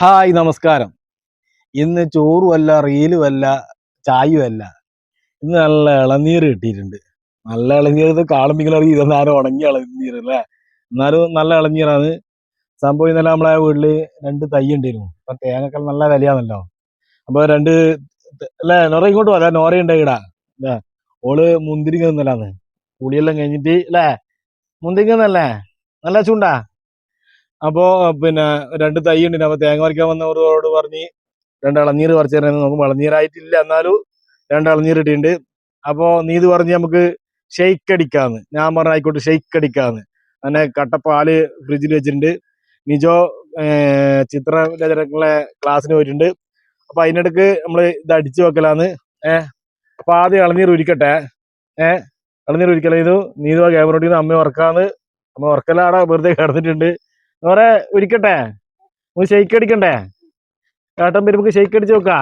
Hi നമസ്കാരം. ഇന്ന് ചോറും റീലുമല്ല റീലും അല്ല ചായയും അല്ല ഇന്ന് നല്ല ഇളനീർ കിട്ടിയിട്ടുണ്ട്. നല്ല ഇളനീർ ഇത് കാണുമ്പോൾ അറിയാം ഇതെന്നാലും ഉണങ്ങിയ ഇളനീർ അല്ലേ? എന്നാലും നല്ല ഇളനീറാണ് സംഭവം ഇന്നലെ നമ്മളെ വീട്ടിൽ രണ്ട് തൈ ഉണ്ടായിരുന്നു. അപ്പൊ തേങ്ങക്കൽ നല്ല വിലയാണല്ലോ. അപ്പൊ രണ്ട് അല്ല? നോറ ഇങ്ങോട്ട് വരാം നോറ ഉണ്ടായിടാ അല്ലേ ഓൾ മുന്തിരി തിന്നലാന്ന് പുളിയെല്ലാം കഴിഞ്ഞിട്ട് അല്ലേ? മുന്തിരി തിന്നല്ലേ? നല്ല ചൂണ്ടാ അപ്പോ പിന്നെ രണ്ട് തൈ ഉണ്ട് അപ്പൊ തേങ്ങ പറിക്കാൻ വന്നവരോട് പറഞ്ഞ് രണ്ട് ഇളനീർ പറിച്ചു തരാൻ നോക്കുമ്പോൾ ഇളനീരായിട്ടില്ല എന്നാലും രണ്ട് ഇളനീർ ഇട്ടിണ്ട് അപ്പോ നീ ഇത് പറഞ്ഞ് നമുക്ക് ഷെയ്ക്ക് അടിക്കാന്ന്. ഞാൻ പറഞ്ഞ ആയിക്കോട്ടെ ഷെയ്ക്ക് അടിക്കാന്ന്. അങ്ങനെ കട്ടപ്പാൽ ഫ്രിഡ്ജിൽ വെച്ചിട്ടുണ്ട്. നിജോ ചിത്ര ചിത്രരചനകളെ ക്ലാസ്സിന് പോയിട്ടുണ്ട്. അപ്പൊ അതിനിടക്ക് നമ്മൾ ഇത് അടിച്ചു വെക്കലാന്ന്. ഏഹ് അപ്പൊ ആദ്യം ഇളനീർ ഉരിക്കട്ടെ. ഏഹ് ഇളനീർ ഉരിക്കല നീതു നീതുവാ ക്യാമറ അമ്മ ഉറക്കാന്ന് അമ്മ ഉറക്കലാടെ വെറുതെ കിടന്നിട്ടുണ്ട്. വേറെ ഉരിക്കട്ടെ ഒന്ന് ഷെയ്ക്ക് അടിക്കണ്ടേ? ഏട്ടൻ പെരുമ്പക്ക് ഷെയ്ക്ക് അടിച്ച് നോക്കാ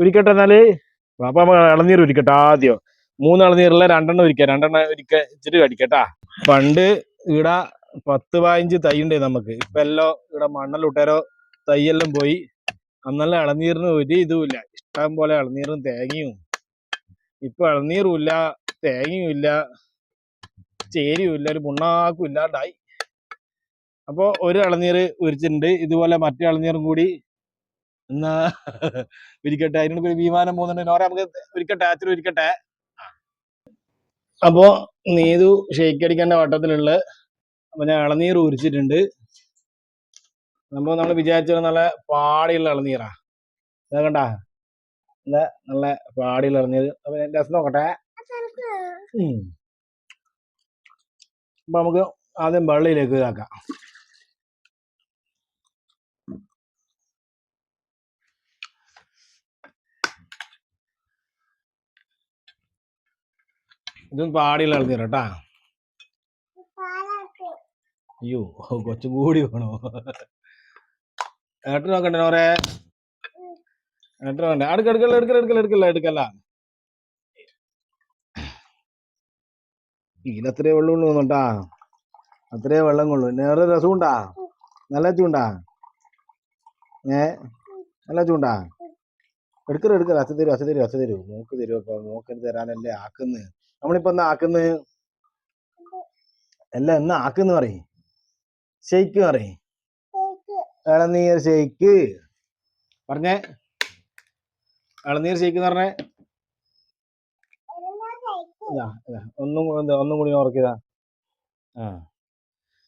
ഉരിക്കട്ടെ എന്നാൽ? അപ്പൊ ഇളനീർ ഉരിക്കട്ടെ ആദ്യം. മൂന്ന് ഇളനീറിലെ രണ്ടെണ്ണം ഉരിക്ക രണ്ടെണ്ണം ഉരിക്ക ഇച്ചിരി കടിക്കട്ടാ. പണ്ട് ഇവിടെ പത്ത് പതിനഞ്ച് തൈ ഉണ്ട് നമുക്ക്. ഇപ്പൊ എല്ലോ ഇവിടെ മണ്ണലിട്ടേരോ തൈയെല്ലാം പോയി. അന്നെല്ലാം ഇളനീറിന് ഒരു ഇതുമില്ല ഇഷ്ടം പോലെ ഇളനീറും തേങ്ങയും. ഇപ്പൊ ഇളനീറും ഇല്ല തേങ്ങയും ഇല്ല ചേരിയും ഇല്ല ഒരു മുണ്ണാക്കും ഇല്ലാണ്ടായി. അപ്പോ ഒരു ഇളനീർ ഉരിച്ചിട്ടുണ്ട്. ഇതുപോലെ മറ്റേ ഇളനീറും കൂടി എന്നാ ഉരിക്കട്ടെ. അതിനോട് ഒരു വിമാനം പോകുന്നുണ്ട്. നോറ നമുക്ക് ഉരിക്കട്ടെ? അച്ഛനും ഉരിക്കട്ടെ? അപ്പോ നീതു ഷെയ്ക്ക് അടിക്കേണ്ട വട്ടത്തിലുള്ള അപ്പൊ ഞാൻ ഇളനീർ ഉരിച്ചിട്ടുണ്ട്. നമ്മൾ നമ്മൾ വിചാരിച്ച നല്ല പാടിയുള്ള ഇളനീറാ. ഇതാ കണ്ട? നല്ല പാടിയുള്ള ഇളനീർ. അപ്പൊ ഞാൻ രസം നോക്കട്ടെ. അപ്പൊ നമുക്ക് ആദ്യം വെള്ളയിലേക്ക് ഇതാക്കാം. ഇതും പാടിയുള്ള ഇളനീർ കേട്ടാ. അയ്യോ കൊച്ചും കൂടി വേണോ? ഏട്ടൻ നോക്കണ്ടേ നോറേ? ഏട്ടൻ വേണ്ട? അടുക്ക എടുക്കല്ല എടുക്കല എടുക്കല എടുക്കല്ല എടുക്കല്ല ഇതിലത്രേ വെള്ളം ഉള്ളൂ കേട്ടാ അത്രേ വെള്ളം കൊള്ളു നേരെ രസമുണ്ടാ? നല്ല ചൂണ്ടാ? ഏ? നല്ല ചൂണ്ടാ? എടുക്കല എടുക്കല അച്ഛൻ തരൂ അച്ഛൻ തരൂ അച്ഛൻ തരൂ. മോക്ക് തരൂ അപ്പൊ മോക്ക് തരാനല്ലേ ആക്കുന്ന്? നമ്മളിപ്പോ എന്നാ ആക്കുന്ന്? അല്ല എന്നാ ആക്കുന്ന് പറയും. ഷെയ്ക്ക് പറയും. ഇളനീർ ഷെയ്ക്ക്. പറഞ്ഞേ. ഇളനീർ ഷെയ്ക്ക് എന്ന് പറഞ്ഞേ. ഒന്നും ഒന്നും കൂടി ഓർക്കിതാ ആ.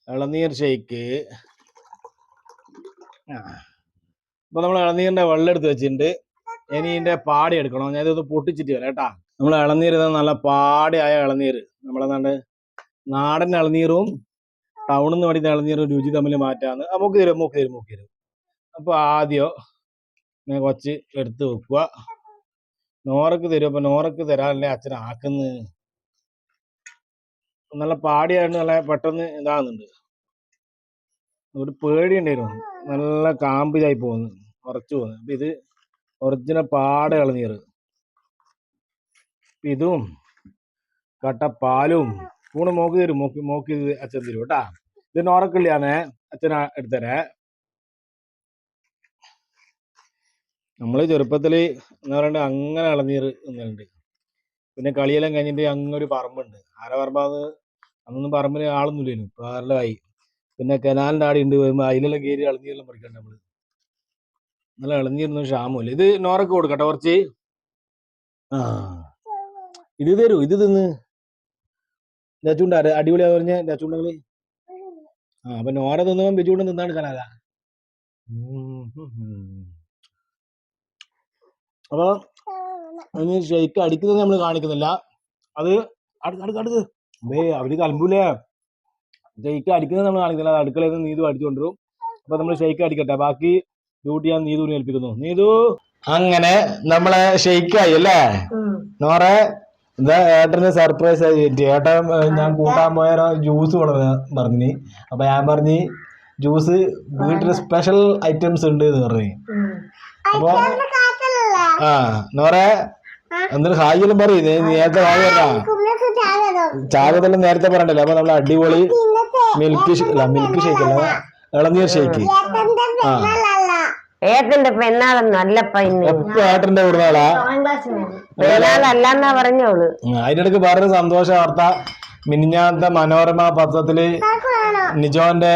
ഇളനീർ ഷെയ്ക്ക്. ആ. അപ്പൊ നമ്മൾ ഇളനീരിന്റെ വെള്ളം എടുത്ത് വെച്ചിട്ടുണ്ട്. ഇനി ഇതിന്റെ പാടി എടുക്കണം. ഞാൻ ഇതൊന്ന് പൊട്ടിച്ചിട്ട് വരാം കേട്ടാ. നമ്മൾ ഇളനീര് ഇത് നല്ല പാടിയായ ഇളനീര് നമ്മളെന്നാണ്ട് നാടൻ ഇളനീറും ടൗണിൽ നിന്ന് പഠിക്കുന്ന ഇളനീറും രുചി തമ്മിൽ മാറ്റാന്ന്. മൂക്ക് തരും മൂക്ക് തരും മൂക്ക് തരും. അപ്പൊ ആദ്യം ഞാൻ കുറച്ച് എടുത്ത് വെക്കുക നോറക്ക് തരും അപ്പൊ നോറക്ക് തരാനല്ലേ അച്ഛൻ ആക്കുന്ന. നല്ല പാടിയായിട്ട് നല്ല പെട്ടെന്ന് ഇതാകുന്നുണ്ട്. ഒരു പേടി ഉണ്ടായിരുന്നു നല്ല കാമ്പിലായി പോകുന്നു. ഉറച്ചു പോകുന്നു. അപ്പൊ ഇത് ഒറിജിനൽ പാടെ ഇളനീർ ഇതും കട്ട പാലും കൂടെ മോക്ക് തരും. മോക്ക് മോക്ക് അച്ഛൻ തരും കേട്ടാ. ഇത് നോറക്കിള്ളിയാന്നേ അച്ഛൻ എടുത്തരേ. നമ്മൾ ചെറുപ്പത്തിൽ എന്താ പറയണ്ട അങ്ങനെ ഇളനീർ എന്നുണ്ട് പിന്നെ കളിയെല്ലാം കഴിഞ്ഞിട്ട് അങ്ങൊരു പറമ്പുണ്ട്. ആരെ പറമ്പാന്ന് അന്നൊന്നും പറമ്പിന് ആളൊന്നുമില്ലേനു. ഇപ്പൊ ആരെല്ലാം ആയി? പിന്നെ കനാലിന്റെ ആടി ഉണ്ട് വരുമ്പോ അതിലെല്ലാം കയറി ഇളനീരെല്ലാം പറിക്കണ്ട നമ്മൾ. നല്ല ഇളഞ്ഞിരുന്ന ക്ഷാമമില്ല ഇത് നോറക്ക് കൊടുക്കട്ടെ കുറച്ച്. ആ. ഇത് തരൂ ഇത് തിന്ന്. ചൂണ്ട അടിപൊളിയാ പറഞ്ഞ ചൂണ്ടകൾ ആ അപ്പൊ നോറ തിന്നുമ്പോ ബിജുണ്ട് തിന്നാണ് കലാല അപ്പൊ അതിന് ഷെയ്ക്ക് അടിക്കുന്നത് നമ്മൾ കാണിക്കുന്നില്ല. അത് അടുത്ത് അടുത്ത് അതെ അവർ കലമ്പൂലേ. ഷെയ്ക്ക് അടിക്കുന്നത് നമ്മൾ കാണിക്കുന്നില്ല. അത് അടുക്കളയിൽ നിന്ന് നീതു അടിച്ചുകൊണ്ടിരും അപ്പൊ നമ്മൾ ഷെയ്ക്ക് അടിക്കട്ടെ. ബാക്കി ഡ്യൂട്ടി ഞാൻ നീതുവിനെ ഏൽപ്പിക്കുന്നു. നീതു! അങ്ങനെ നമ്മളെ ഷെയ്ക്കായി അല്ലേ? നോറെ ഏട്ടന് സർപ്രൈസ് ആയിട്ട് ഏട്ടൻ ഞാൻ കൂട്ടാൻ പോയ ജ്യൂസ് പറഞ്ഞു. അപ്പൊ ഞാൻ പറഞ്ഞ് ജ്യൂസ് വീട്ടിൽ സ്പെഷ്യൽ ഐറ്റംസ് ഉണ്ട് എന്ന് പറഞ്ഞു. അപ്പൊ ആ നോറെ എന്നിട്ട് ഹായിലും പറയും. നേരത്തെ ഹായ് പറഞ്ഞാ? ചാകത്തെല്ലാം നേരത്തെ പറഞ്ഞല്ലോ അപ്പൊ നമ്മൾ അടിപൊളി മിൽക്ക് അല്ല മിൽക്ക് ഷേക്ക് അല്ല ഇളനീർ ഷേക്ക്. ആ. ഏട്ടന്റെ പെണ്ണാളൊന്നും അല്ലപ്പ ഇന്ന് എപ്പോ ഏട്ടന്റെ പെണ്ണാളല്ലാന്നാ പറഞ്ഞോൾ. അതിന്റെ ഇടയ്ക്ക് വേറൊരു സന്തോഷ വാർത്ത. മിനിഞ്ഞാത്ത മനോരമ പത്രത്തിൽ നിജോന്റെ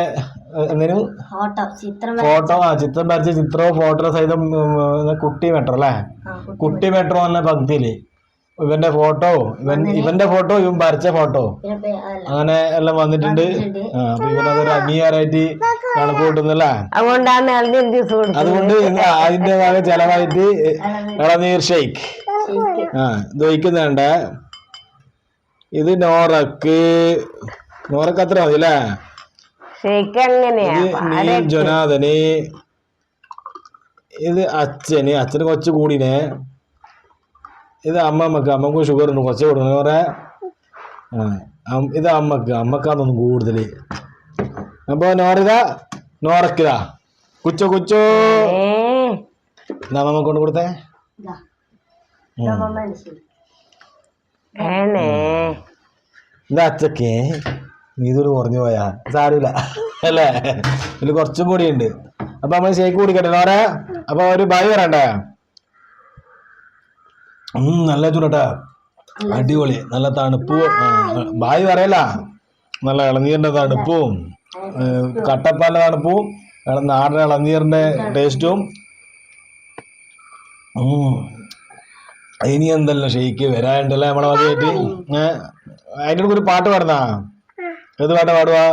ഫോട്ടോ ചിത്രം ഫോട്ടോ ആ ചിത്രം വരച്ച ചിത്രവും ഫോട്ടോ സഹിതം കുട്ടി മെട്രോ അല്ലേ? കുട്ടി മെട്രോ. എന്ന പങ്ക്തിയിൽ. ഇവന്റെ ഫോട്ടോ ഇവൻ ഇവന്റെ ഫോട്ടോ ഇവൻ വരച്ച ഫോട്ടോ അങ്ങനെ എല്ലാം വന്നിട്ടുണ്ട്. ആ അപ്പൊ ഇവനതൊരു അംഗീകാരമായിട്ട് കണക്ക് കൂട്ടുന്നല്ലേ അതുകൊണ്ടാണ് അതുകൊണ്ട് അതിന്റെ ഭാഗം ചെലവായിട്ട് ഇളനീർ ഷെയ്ക്ക്. ആ ഇത് ഇത് നോറക്ക് നോറക്ക് അത്ര മതി അല്ലേ? ഇത് അച്ഛന് അച്ഛന് കുറച്ച് കൂടിനെ. ഇത് അമ്മമ്മക്ക് അമ്മയ്ക്ക് ഷുഗർ ഉണ്ട് കുറച്ച് കൊടുക്കണം. കുറെ ഇത് അമ്മയ്ക്ക് അമ്മക്കാന്നൊന്നും കൂടുതൽ. അപ്പൊ നോറിത നോറക്കിതാ കുച്ചോ കുച്ചോ. അമ്മ കൊണ്ട് കൊടുത്തേ? ഇതാ അച്ചക്കേ. നീ ഇതൊരു കുറഞ്ഞു പോയാ. സാരില്ല അല്ലേ? ഇതിൽ കുറച്ചും കൂടി ഉണ്ട് അപ്പൊ നമ്മൾ ഷേക്ക് കുടിക്കട്ടെ നോറ. അപ്പൊ ഒരു ബായ് വരണ്ടേ? ഉം നല്ല ചൂടട്ടാ. അടിപൊളി. നല്ല തണുപ്പ്. ബായ് പറയല്ല. നല്ല ഇളനീരിന്റെ തണുപ്പും. ഏഹ്, കട്ടപ്പാലിന്റെ തണുപ്പും നാടൻ ഇളനീറിന്റെ ടേസ്റ്റും. ഇനി എന്തല്ല ഷെയ്ക്ക്? വരാനുണ്ടല്ലേ നമ്മളെ വകയായിട്ട് ഏഹ് അതിന്റെ കൂടെ ഒരു പാട്ട് പാടുന്നാ? ഏത് പാട്ട് പാടുവാ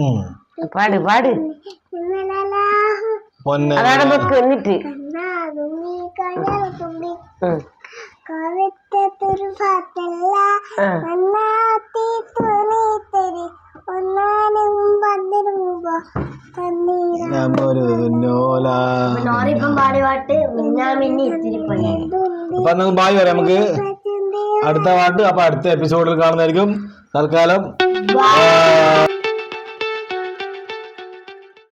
ഉം. പാട് പാട്. പൊന്നെ. നന്നാത്തി അപ്പൊ നമുക്ക് ബായ് വരാം നമുക്ക് അടുത്ത പാട്ട് അപ്പൊ അടുത്ത എപ്പിസോഡിൽ കാണുന്നതായിരിക്കും. തൽക്കാലം.